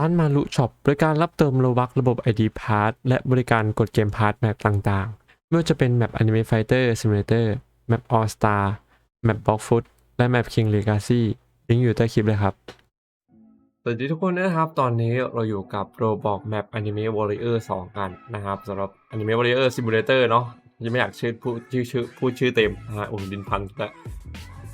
ร้านมารุช็อปบริการรับเติมโลบักระบบ ID Pass และบริการกดเกมพาร์ทแมปต่างๆ ไม่ว่าจะเป็นแมป Anime Fighter Simulator แมป All Star แมป Block Foot และแมป King Legacy ลิงก์อยู่ใต้คลิปเลยครับ สวัสดีทุกคนนะครับ ตอนนี้เราอยู่กับ Roblox Map Anime Warrior 2 กันนะครับสำหรับ Anime Warrior Simulator เนาะยังไม่อยากชื่อพูดชื่อชื่อพูดชื่อเต็มนะฮะโอ้ยดินพันแล้ว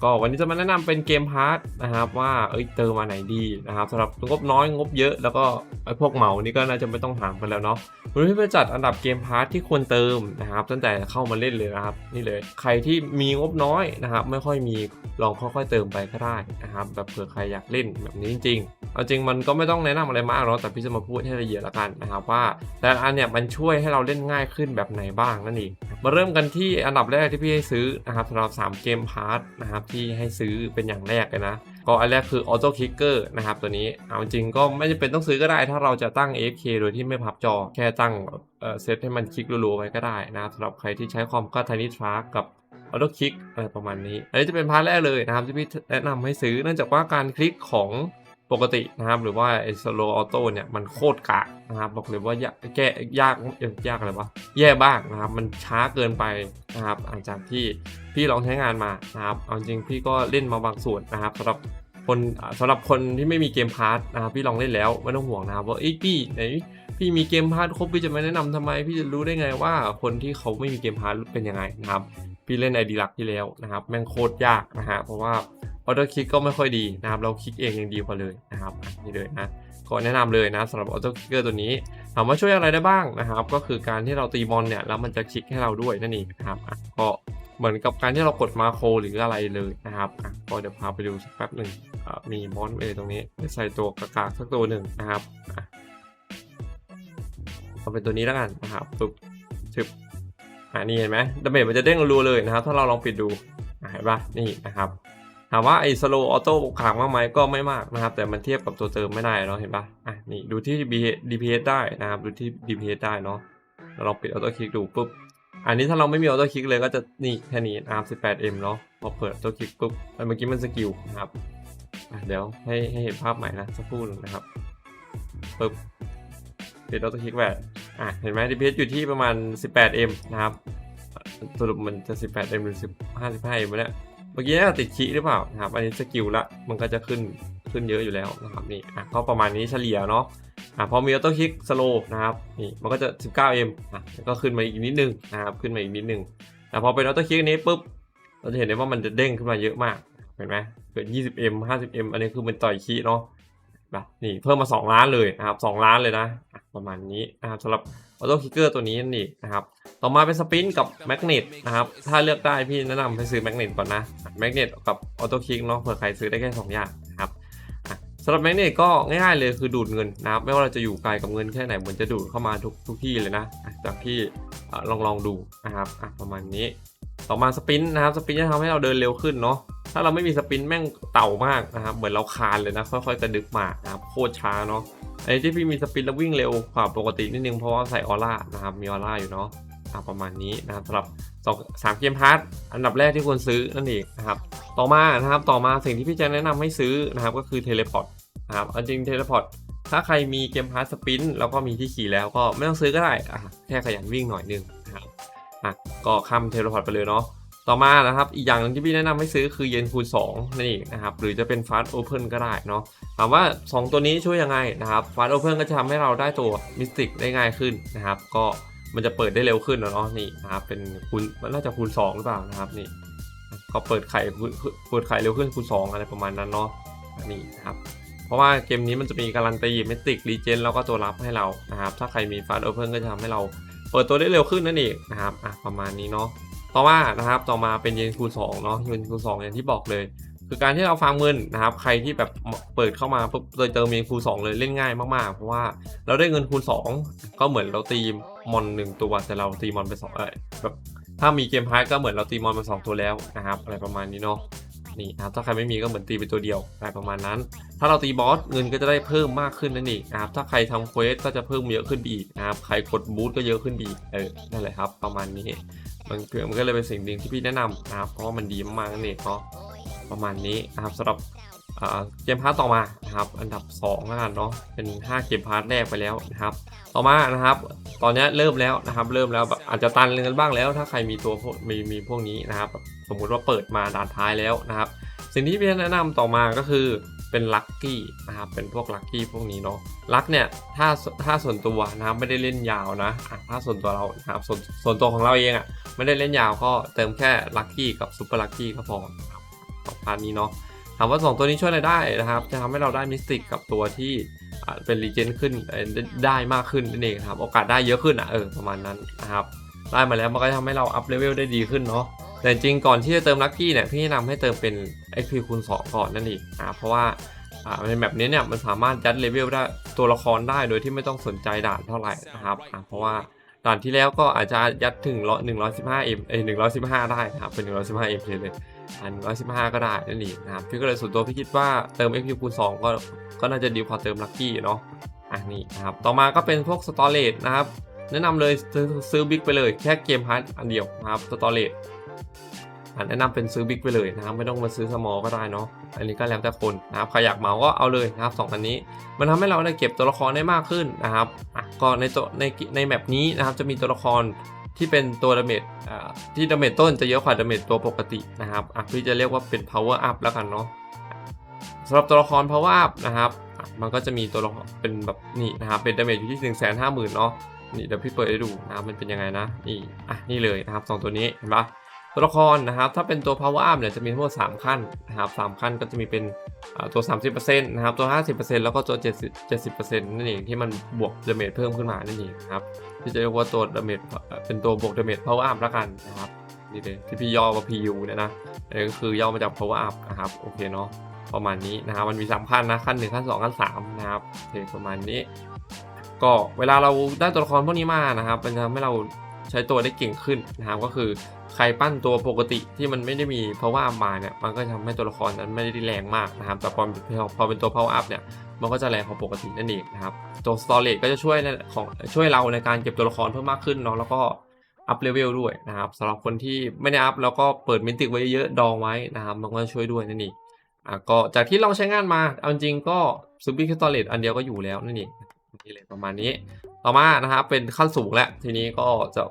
ก็วันนี้จะมาแนะนำเป็นเกมพาร์ทนะครับว่าเอ้ยเติมมาไหนดีนะครับสำหรับงบน้อยงบเยอะแล้วก็ไอ้พวกเหมานี่ก็น่าจะไม่ต้องถามกันแล้วเนาะ วันนี้ไปจัดอันดับเกมพาร์ทที่ควรเติมนะครับ ตั้งแต่เข้ามาเล่นเลยนะครับ นี่เลยใครที่มีงบน้อยนะครับ ไม่ค่อยมีลองค่อยๆเติมไปก็ได้นะครับแบบเผื่อใครอยากเล่นแบบนี้จริงๆเอาจริงมันก็ไม่ต้องแนะนำอะไรมากหรอกแต่พี่จะมาพูดให้ละเอียดละกันนะครับว่า แต่ละอันเนี่ยมันช่วยให้เราเล่นง่ายขึ้นแบบไหนบ้างนั่นเองมาเริ่มกันที่อันดับแรกที่พี่ให้ซื้อนะครับสำหรับ 3 เกมพาร์ทนะครับที่ให้ซื้อเป็นอย่างแรกเลยนะ ก็อันแรกคือ Auto Clicker นะครับตัวนี้เอาจริงก็ไม่จำเป็นต้องซื้อก็ได้ ถ้าเราจะตั้ง AFK โดยที่ไม่พับจอ แค่ตั้งเซตให้มันคลิกรัวๆไว้ก็ได้นะครับสำหรับใครที่ใช้คอมก็ Tiny Track กับออโต้คลิกอะไรประมาณนี้ อันนี้จะเป็นพาร์ทแรกเลยนะครับที่พี่แนะนำให้ซื้อเนื่องจากว่าการคลิกของ ปกตินะครับ หรือว่าไอ้ slow auto เนี่ยมันโคตรกากนะครับ บอกเลยว่ายากแก้ยากยากอะไรวะแย่บ้างนะครับ มันช้าเกินไปนะครับหลังจากที่พี่ลองใช้งานมานะครับเอาจริงพี่ก็เล่นมาบางส่วนนะครับสำหรับคนสำหรับคนที่ไม่มีเกมพาร์ทนะครับพี่ลองเล่นแล้วไม่ต้องห่วงนะครับว่าเอ้พี่ไหนพี่มีเกมพาร์ทครบพี่จะมาแนะนำทำไม พี่จะรู้ได้ไงว่าคนที่เขาไม่มีเกมพาร์ทเป็นยังไงนะครับ พี่เล่นไอดีหลักที่แล้วนะครับแม่งโคตรยากนะฮะเพราะว่าออโต้คลิกก็ไม่ค่อยดีนะครับเราคลิกเองยังดีกว่าเลยนะครับนี่เลยนะก็แนะนำเลยนะสำหรับออโต้คลิกเกอร์ตัวนี้ถามว่าช่วยอะไรได้บ้างนะครับ ก็คือการที่เราตีบอลเนี่ยแล้วมันจะคลิกให้เราด้วยนั่นเองนะครับอะก็เหมือนกับการที่เรากดมาโครหรืออะไรเลยนะครับอะก็เดี๋ยวพาไปดูสักแป๊บหนึ่งอะมีมอนเอตรงนี้ใส่ตัวกากาสักตัวหนึ่งนะครับอะเอาเป็นตัวนี้แล้วกันนะครับปึ๊บชึบ อ่านี่เห็นไหมดาเมจมันจะเด้งรัวเลยนะครับ ถ้าเราลองปิดดูเห็นปะนี่นะครับถามว่าไอ้ slow auto ขางมากไหมก็ไม่มากนะครับ แต่มันเทียบกับตัวเติมไม่ได้เนาะเห็นปะอะนี่ดูที่ DPS ได้นะครับ ดูที่ DPS ได้เนาะเราลองปิด auto click ดูปุ๊บอันนี้ถ้าเราไม่มี auto click เลยก็จะนี่แค่นี้นะครับ 18m เนาะพอเปิด auto click ปุ๊บเมื่อกี้มันสกิลนะครับอะเดี๋ยวให้ให้เห็นภาพใหม่นะสักครู่นึงนะครับปุ๊บปิดออโต้คลิกแหวน อะเห็นไหม DPS อยู่ที่ประมาณ 18M นะครับสรุปมันจะ 18M หรือ10 55M เนี่ยเมื่อกี้น่าจะติดคีหรือเปล่านะครับ อันนี้สกิลละ มันก็จะขึ้นขึ้นเยอะอยู่แล้วนะครับนี่อะก็ประมาณนี้เฉลี่ยเนาะอะพอมีออโต้คลิกสโลว์นะครับนี่มันก็จะ 19M อะก็ขึ้นมาอีกนิดนึงนะครับขึ้นมาอีกนิดนึงแต่พอเป็นออโต้คลิกนี้ปุ๊บเราจะเห็นได้ว่ามันจะเด้งขึ้นมาเยอะมากเห็นไหมเกิด 20M 50M อันนี้คือมันต่อยคีเนาะนี่เพิ่มมา 2 ล้านเลยนะครับ2ล้านเลยนะอะ ประมาณนี้นะครับสำหรับออโต้คิกเกอร์ตัวนี้นั่นเองนะครับ ต่อมาเป็นสปินกับแมกเนตนะครับ ถ้าเลือกได้พี่แนะนำให้ซื้อแมกเนตก่อนนะแมกเนตกับออโต้คิกเนาะเผื่อใครซื้อได้แค่ 2 อย่างนะครับสำหรับแมกเนตก็ง่ายๆเลยคือดูดเงินนะครับ ไม่ว่าเราจะอยู่ไกลกับเงินแค่ไหนเหมือนจะดูดเข้ามาทุกทุกที่เลยนะจากที่ลองลองดูนะครับประมาณนี้ ต่อมาสปินนะครับสปินจะทำให้เราเดินเร็วขึ้นเนาะถ้าเราไม่มีสปินแม่งเต่ามากนะครับเหมือนเราคานเลยนะค่อยๆกระดึกมานะครับโคตรช้าเนาะ ไอ้ที่พี่มีสปินแล้ววิ่งเร็วกว่าปกตินิดนึงเพราะว่าใส่ออร่านะครับมีออร่าอยู่เนาะประมาณนี้นะครับสำหรับสองสามเกมพาร์ทอันดับแรกที่ควรซื้อนั่นเองนะครับต่อมานะครับต่อมาสิ่งที่พี่จะแนะนำให้ซื้อนะครับก็คือเทเลพอร์ตนะครับจริงเทเลพอร์ตถ้าใครมีเกมพาร์ทสปินแล้วก็มีที่ขี่แล้วก็ไม่ต้องซื้อก็ได้แค่ขยันวิ่งหน่อยนึงนะครับอะก็ข้ามเทเลพอร์ตไปเลยเนาะ ต่อมานะครับ อีกอย่างนึงที่พี่แนะนำให้ซื้อคือเยนคูณ2นั่นเองนะครับ หรือจะเป็น Fast Open ก็ได้เนาะ ถามว่า 2 ตัวนี้ช่วยยังไงนะครับ Fast Open ก็จะทำให้เราได้ตัวมิสติกได้ง่ายขึ้นนะครับ ก็มันจะเปิดได้เร็วขึ้นเนาะนี่นะครับ เป็นคูณมันน่าจะคูณ2หรือเปล่านะครับนี่ ก็เปิดไข่คูเปิดไข่เร็วขึ้นคูณ2อะไรประมาณนั้นเนาะนี่นะครับ เพราะว่าเกมนี้มันจะมีการันตีมิสติกรีเจนแล้วก็ตัวรับให้เรานะครับ ถ้าใครมี Fast Open ก็จะทำให้เราเปิดตัวได้เร็วขึ้นนั่นเองนะครับ อะประมาณนี้เนาะ ต่อมานะครับต่อมาเป็นเยนคูณ2เนาะเยนคูณ2อย่างที่บอกเลย คือการที่เราฟังเงินนะครับ ใครที่แบบเปิดเข้ามาปุ๊บเลยเติมเยนคูณ2เลยเล่นง่ายมากๆ เพราะว่าเราได้เงินคูณ 2 ก็เหมือนเราตีมอนหนึ่งตัวแต่เราตีมอนไปสองเอ้ยแบบถ้ามีเกมพาร์ทก็เหมือนเราตีมอนไปสองตัวแล้วนะครับอะไรประมาณนี้เนาะนี่นะครับถ้าใครไม่มีก็เหมือนตีไปตัวเดียวอะไรประมาณนั้น ถ้าเราตีบอสเงินก็จะได้เพิ่มมากขึ้นนั่นเองนะครับถ้าใครทำเควสก็จะเพิ่มเยอะขึ้นอีกนะครับใครกดบูทก็เยอะขึ้นอีกเออนั่นแหละครับประมาณนี้ มันเพื่อมันก็เลยเป็นสิ่งหนึ่งที่พี่แนะนำนะครับเพราะว่ามันดีมากๆนั่นเองเนาะประมาณนี้นะครับสำหรับเกมพาร์ตต่อมานะครับอันดับ2แล้วกันเนาะเป็น 5 เกมพาร์ตแรกไปแล้วนะครับ ต่อมานะครับ ตอนนี้เริ่มแล้วนะครับ เริ่มแล้วแบบอาจจะตันกันบ้างแล้ว ถ้าใครมีตัวพวกมีมีพวกนี้นะครับ สมมุติว่าเปิดมาด่านท้ายแล้วนะครับ สิ่งที่พี่แนะนำต่อมาก็คือ เป็นลัคกี้นะครับเป็นพวกลัคกี้พวกนี้เนาะลัคเนี่ยถ้าถ้าส่วนตัวนะครับไม่ได้เล่นยาวนะอะถ้าส่วนตัวเรานะครับส่วนส่วนตัวของเราเองอะ่ะไม่ได้เล่นยาวก็เติมแค่ลัคกี้กับซูเปอร์ลัคกี้ก็พอนะครับสองพันนี้เนาะถามว่าสองตัวนี้ช่วยอะไรได้นะครับ จะทำให้เราได้มิสติกกับตัวที่เป็นรีเจนขึ้นได้ได้มากขึ้นนั่นเองครับ โอกาสได้เยอะขึ้นอะเออประมาณนั้นนะครับ ได้มาแล้วมันก็จะทำให้เราอัพเลเวลได้ดีขึ้นเนาะ แต่จริงก่อนที่จะเติมลัคกี้เนี่ยพี่แนะนำให้เติมเป็น XP คูณ2ก่อนนั่นเองอ่าเพราะว่าอ่าในแบบนี้เนี่ยมันสามารถยัดเลเวลได้ตัวละครได้โดยที่ไม่ต้องสนใจด่านเท่าไหร่นะครับอ่าเพราะว่าด่านที่แล้วก็อาจจะยัดถึงร้อยหนึ่งร้อยสิบห้าเอ็มเอ้หนึ่งร้อยสิบห้าได้นะครับเป็นหนึ่งร้อยสิบห้าเอ็มเลยอ่าหนึ่งร้อยสิบห้าก็ได้นั่นเองนะครับพี่ก็เลยส่วนตัวพี่คิดว่าเติม XP คูณ2ก็ก็น่าจะดีกว่าเติมลัคกี้เนาะอะนี่นะครับต่อมาก็เป็นพวกสตอเรจนะครับแนะนำเลยซื้อซื้อบิ๊กไปเลยแค่เกมพาร์ทอันเดียวนะครับสตอเรจ แนะนำเป็นซื้อบิ๊กไปเลยนะครับไม่ต้องมาซื้อสมอลก็ได้เนาะอันนี้ก็แล้วแต่คนนะครับใครอยากเหมาก็เอาเลยนะครับสองอันนี้ มันทำให้เราได้เก็บตัวละครได้มากขึ้นนะครับก็ในตัวในในแมปนี้นะครับจะมีตัวละครที่เป็นตัวดาเมจที่ดาเมจต้นจะเยอะกว่าดาเมจตัวปกตินะครับอะพี่จะเรียกว่าเป็น power up แล้วกันเนาะสำหรับตัวละคร power up นะครับ มันก็จะมีตัวละครเป็นแบบนี่นะครับเป็นดาเมจอยู่ที่1นึ่งแสนห้าหมื่นเนาะนี่เดี๋ยวพี่เปิดให้ดูนะครับมันเป็นยังไงนะนี่อะนี่เลยนะครับสองตัวนี้เห็นปะ ตัวละครนะครับ ถ้าเป็นตัว power up เนี่ยจะมีทั้งหมด 3 ขั้นนะครับสามขั้นก็จะมีเป็นอ่าตัว 30%นะครับ ตัว 50%แล้วก็ตัว 70 70%นั่นเองที่มันบวกดาเมจเพิ่มขึ้นมานั่นเองนะครับที่จะเรียกว่าตัวดาเมจเป็นตัวบวกดาเมจ power up แล้วกันนะครับนี่เลยที่พี่ย่อว่า PU เนี่ยนะนนี้ก็คือย่อมาจาก power up นะครับโอเคเนาะประมาณนี้นะครับมันมี3ขั้นนะขั้น 1 ขั้น 2 ขั้น 3 นะครับโอเคประมาณนี้ ก็เวลาเราได้ตัวละครพวกนี้มานะครับมันจะทำให้เรา ช้ตัวได้เก่งขึ้นนะครับก็คือใครปั้นตัวปกติที่มันไม่ได้มี power up มาเนี่ยมันก็จะทำให้ตัวละครนั้นไม่ได้แรงมากนะครับแต่พอพอเป็นตัว power up เนี่ยมันก็จะแรงของปกตินั่นเองนะครับตัว storage ก็จะช่วยในของช่วยเราในการเก็บตัวละครเพิ่มมากขึ้นเนาะแล้วก็อัพเลเวลด้วยนะครับสำหรับคนที่ไม่ได้อัพแล้วก็เปิดมินติกไว้เยอะดองไว้นะครับมันก็ช่วยด้วยนั่นเองอะก็จากที่เราใช้งานมาเอาจริงก็ซูบิคสตอเรจอันเดียวก็อยู่แล้วนั่นเอง นี่เลยประมาณนี้ ต่อมานะครับเป็นขั้นสูงแล้วทีนี้ก็จะ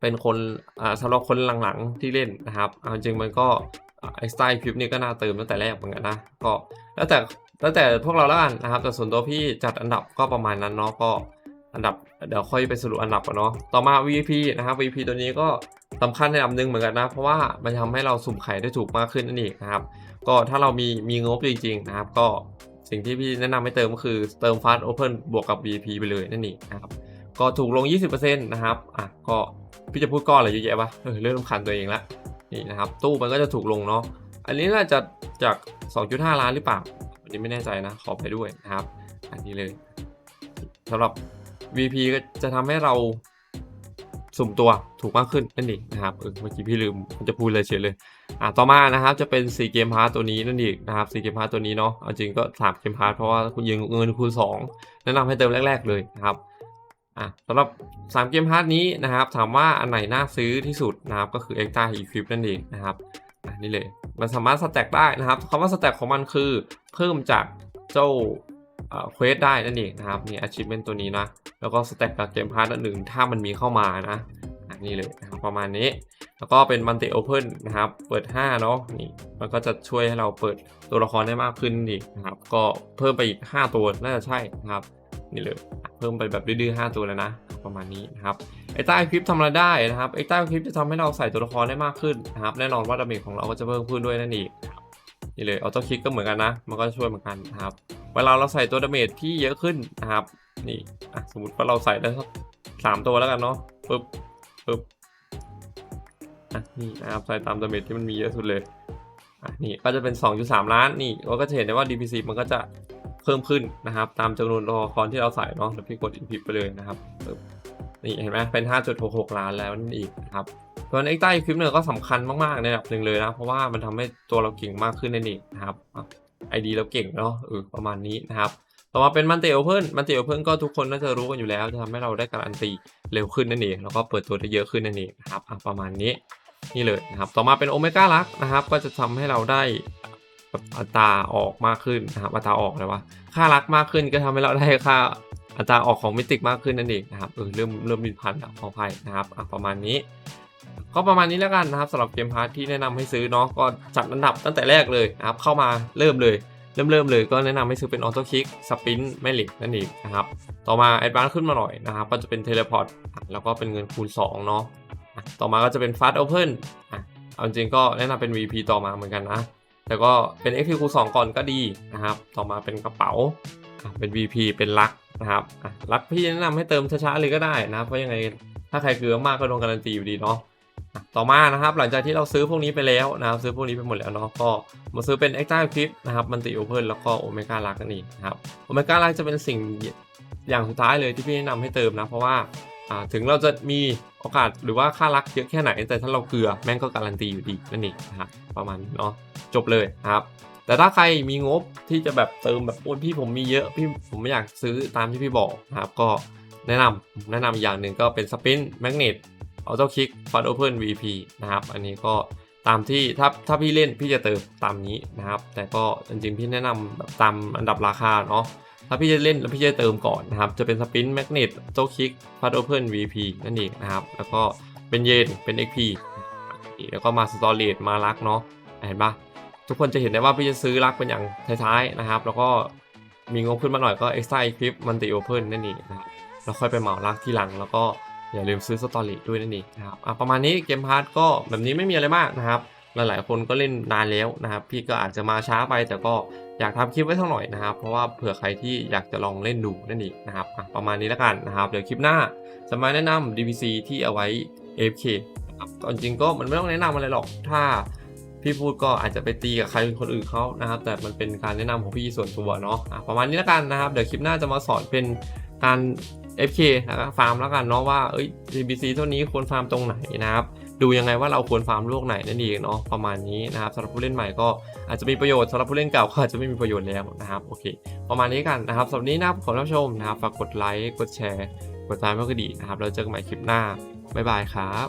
เป็นคนสำหรับคนหลังๆที่เล่นนะครับเอาจริงๆมันก็ไอสไตล์คลิปนี้ก็น่าเติมตั้งแต่แรกเหมือนกันนะก็แล้วแต่แล้วแต่พวกเราแล้วกันนะครับ แต่ส่วนตัวพี่จัดอันดับก็ประมาณนั้นเนาะก็อันดับเดี๋ยวค่อยไปสรุปอันดับกันเนาะต่อมา VP นะครับ VP ตัวนี้ก็สำคัญในอันดับหนึ่งเหมือนกันนะ เพราะว่ามันทำให้เราสุ่มไข่ได้ถูกมากขึ้นนั่นเองนะครับ ก็ถ้าเรามีมีงบจริงๆนะครับ ก็ สิ่งที่พี่แนะนำให้เติมก็คือเติม Fast Open บวกกับ VP ไปเลยนั่นเองนะครับ ก็ถูกลง 20%นะครับอะก็พี่จะพูดก้อนอะไรเยอะแยะปะเออเริ่มรำคาญตัวเองละนี่นะครับ ตู้มันก็จะถูกลงเนาะอันนี้น่าจะจาก 2.5 ล้านหรือเปล่าอันนี้ไม่แน่ใจนะ ขอไปด้วยนะครับ อันนี้เลยสำหรับ VP ก็จะทำให้เรา สุ่มตัวถูกมากขึ้นนั่นเองนะครับเมื่อกี้พี่ลืมจะพูดเลยเฉยเลยอะต่อมานะครับจะเป็น4เกมพาร์ตตัวนี้นั่นเองนะครับ4เกมพาร์ตตัวนี้เนาะเอาจริงก็3เกมพาร์ตเพราะว่าคุณยิงเงินคูณ2แนะนำให้เติมแรก ๆเลยนะครับอะสำหรับ 3 เกมพาร์ตนี้นะครับถามว่าอันไหนน่าซื้อที่สุดนะครับก็คือ Extra Equip นั่นเองนะครับอะนี่เลยมันสามารถสแต็กได้นะครับคำว่าสแต็กของมันคือเพิ่มจากเจ้า เควสได้นั่นเองนะครับนี่ achievement ตัวนี้นะ แล้วก็สแต็กกับเกมพาร์ตหนึ่งถ้ามันมีเข้ามานะอะนี่เลยนะครับประมาณนี้แล้วก็เป็น Multi Open นะครับ เปิด 5 เนาะนี่มันก็จะช่วยให้เราเปิดตัวละครได้มากขึ้นอีกนะครับ ก็เพิ่มไปอีก 5 ตัวน่าจะใช่นะครับนี่เลยเพิ่มไปแบบดื้อๆ5ตัวแล้วนะ ประมาณนี้นะครับไอ้ใต้คลิปทำอะไรได้นะครับไอ้ใต้คลิปจะทำให้เราใส่ตัวละครได้มากขึ้นนะครับแน่นอนว่าดาเมจของเราก็จะเพิ่มขึ้นด้วยนั่นเอง นี่เลยออโต้คลิกก็เหมือนกันนะ มันก็ช่วยเหมือนกันนะครับ เวลาเราใส่ตัวดาเมจที่เยอะขึ้นนะครับ นี่สมมติว่าเราใส่ได้สักสามตัวแล้วกันเนาะปึ๊บปึ๊บอะนี่นะครับใส่ตามดาเมจที่มันมีเยอะสุดเลยอะนี่ก็จะเป็น 2.3 ล้านนี่เราก็จะเห็นได้ว่า DPC มันก็จะเพิ่มขึ้นนะครับ ตามจำนวนตัวละครที่เราใส่เนาะเดี๋ยวพี่กดอินพิไปเลยนะครับปึ๊บนี่เห็นไหมเป็น 5.66 ล้านแล้วนั่นเองนะครับ ส่วนไอ้ใต้คลิปเนี่ยก็สำคัญมากๆในระดับหนึ่งเลยนะ เพราะว่ามันทำให้ตัวเราเก่งมากขึ้นนั่นเองนะครับไอดีเราเก่งเนาะเออประมาณนี้นะครับต่อมาเป็นมันเตโอเพิ่นมันเตโอเพิ่นก็ทุกคนน่าจะรู้กันอยู่แล้ว จะทำให้เราได้การันตีเร็วขึ้นนั่นเอง แล้วก็เปิดตัวได้เยอะขึ้นนั่นเองนะครับอะประมาณนี้นี่เลยนะครับ ต่อมาเป็นโอเมก้าลักนะครับ ก็จะทำให้เราได้อัตราออกมากขึ้นนะครับ อัตราออกเลยวะค่ารักมากขึ้นก็ทำให้เราได้ค่าอัตราออกของมิติกมากขึ้นนั่นเองนะครับ เออเริ่มเริ่มมีพันแล้วขออภัยนะครับประมาณนี้ ก็ประมาณนี้แล้วกันนะครับสำหรับเกมพาร์ทที่แนะนำให้ซื้อเนาะก็จัดอันดับตั้งแต่แรกเลยนะครับเข้ามาเริ่มเลยเริ่มเริ่มเลยก็แนะนำให้ซื้อเป็นออโต้คิกสปินแม่เหล็กนั่นเองนะครับต่อมาแอดวานซ์ขึ้นมาหน่อยนะครับก็จะเป็นเทเลพอร์ตแล้วก็เป็นเงินคูณ2เนาะต่อมาก็จะเป็นฟาสต์โอเพนอะเอาจริงก็แนะนำเป็น VP ต่อมาเหมือนกันนะแต่ก็เป็น XP คูณ2ก่อนก็ดีนะครับต่อมาเป็นกระเป๋าเป็น VP เป็นลักนะครับลักพี่แนะนำให้เติมช้าๆเลยก็ได้นะเพราะยังไงถ้าใครเกลือมากก็โดนการันตีอยู่ดีเนาะ ต่อมานะครับหลังจากที่เราซื้อพวกนี้ไปแล้วนะครับซื้อพวกนี้ไปหมดแล้วเนาะก็มาซื้อเป็น Extra Clip นะครับมันติโอเพนแล้วก็โอเมก้าลักนั่นเองนะครับโอเมก้าลักจะเป็นสิ่งอย่างสุดท้ายเลยที่พี่แนะนำให้เติมนะเพราะว่าถึงเราจะมีโอกาสหรือว่าค่ารักเยอะแค่ไหน แต่ถ้าเราเกลือแม่งก็การันตีอยู่ดีนั่นเองนะครับประมาณเนาะจบเลยครับ แต่ถ้าใครมีงบที่จะแบบเติมแบบโอ้พี่ผมมีเยอะพี่ผมไม่อยากซื้อตามที่พี่บอกนะครับก็แนะนำแนะนำอีกอย่างหนึ่งก็เป็นสปินแมกเนต ออโต้คลิกฟัดโอเพน VP นะครับ อันนี้ก็ตามที่ถ้าถ้าพี่เล่นพี่จะเติมตามนี้นะครับ แต่ก็จริงๆพี่แนะนำแบบตามอันดับราคาเนาะถ้าพี่จะเล่นแล้วพี่จะเติมก่อนนะครับ จะเป็นสปินแมกเนตออโต้คลิกฟัดโอเพน VP นั่นเองนะครับ แล้วก็เป็นเยนเป็น XP แล้วก็มาสตอเรจมาลักเนาะเห็นปะทุกคนจะเห็นได้ว่าพี่จะซื้อลักเป็นอย่างท้ายๆนะครับ แล้วก็มีงบขึ้นมาหน่อยก็ extra equip มันติโอเพนนั่นเองนะครับแล้วค่อยไปเหมาลักที่หลังแล้วก็ อย่าลืมซื้อสตอรี่ด้วยนั่นเองนะครับอะประมาณนี้เกมพาร์ทก็แบบนี้ไม่มีอะไรมากนะครับ หลายๆคนก็เล่นนานแล้วนะครับ พี่ก็อาจจะมาช้าไปแต่ก็อยากทำคลิปไว้สักหน่อยนะครับ เพราะว่าเผื่อใครที่อยากจะลองเล่นดูนั่นเองนะครับอะประมาณนี้แล้วกันนะครับเดี๋ยวคลิปหน้าจะมาแนะนำ DPC ที่เอาไว้ AFK นะครับก็จริงก็มันไม่ต้องแนะนำอะไรหรอกถ้าพี่พูดก็อาจจะไปตีกับใครคนอื่นเขานะครับ แต่มันเป็นการแนะนำของพี่ส่วนตัวเนาะอะประมาณนี้แล้วกันนะครับ เดี๋ยวคลิปหน้าจะมาสอนเป็นการ FK นะครับฟาร์มแล้วกันเนาะว่าเอ้ย DBC เท่านี้ควรฟาร์มตรงไหนนะครับดูยังไงว่าเราควรฟาร์มโลกไหนนั่นเองเนาะประมาณนี้นะครับสำหรับผู้เล่นใหม่ก็อาจจะมีประโยชน์สำหรับผู้เล่นเก่าก็อาจจะไม่มีประโยชน์แล้วนะครับโอเค ประมาณนี้กันนะครับสำหรับนี้นะครับขอรับชมนะครับฝากกดไลค์กดแชร์ กดติดตามเพื่อคดีนะครับแล้วเจอกันใหม่คลิปหน้าบ๊ายบายครับ